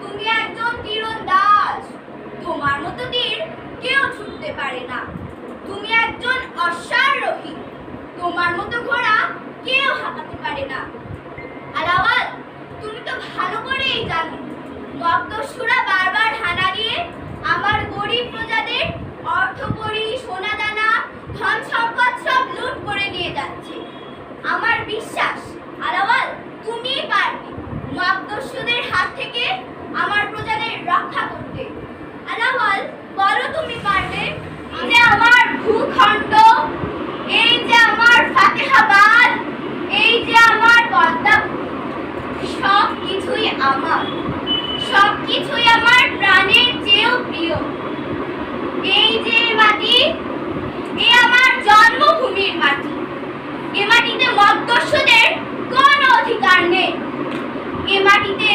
তুমি একজন তীরন্দাজ তোমার মতো তীর কেউ ছুটতে পারে না। তুমি একজন অশ্বারোহী তোমার মতো ঘোড়া কেউ পারে না। আলাওয়াল তুমি তো ভালো করেই জানো মগদস্যুরা বারবার হানা দিয়ে আমার গরিব প্রজাদের অর্থকড়ি সোনা দানা, ধন সম্পদ সব লুট করে নিয়ে যাচ্ছে। আমার বিশ্বাস আলাওয়াল পারবে হাত থেকে আমার প্রজাদের রক্ষা করতে। আলাওয়াল, বলো তুমি পারবে যে আমার ভূখণ্ড, এই যে আমার ফাতেহাবাদ, এই যে আমার পদ্মা সব কিছুই আমার। সব কিছুই আমার প্রাণের চেয়েও প্রিয়। এই যে মাটি, এ আমার জন্মভূমির মাটি। এ মাটিতে মগদস্যুদের কোনো অধিকার নেই। মাটিতে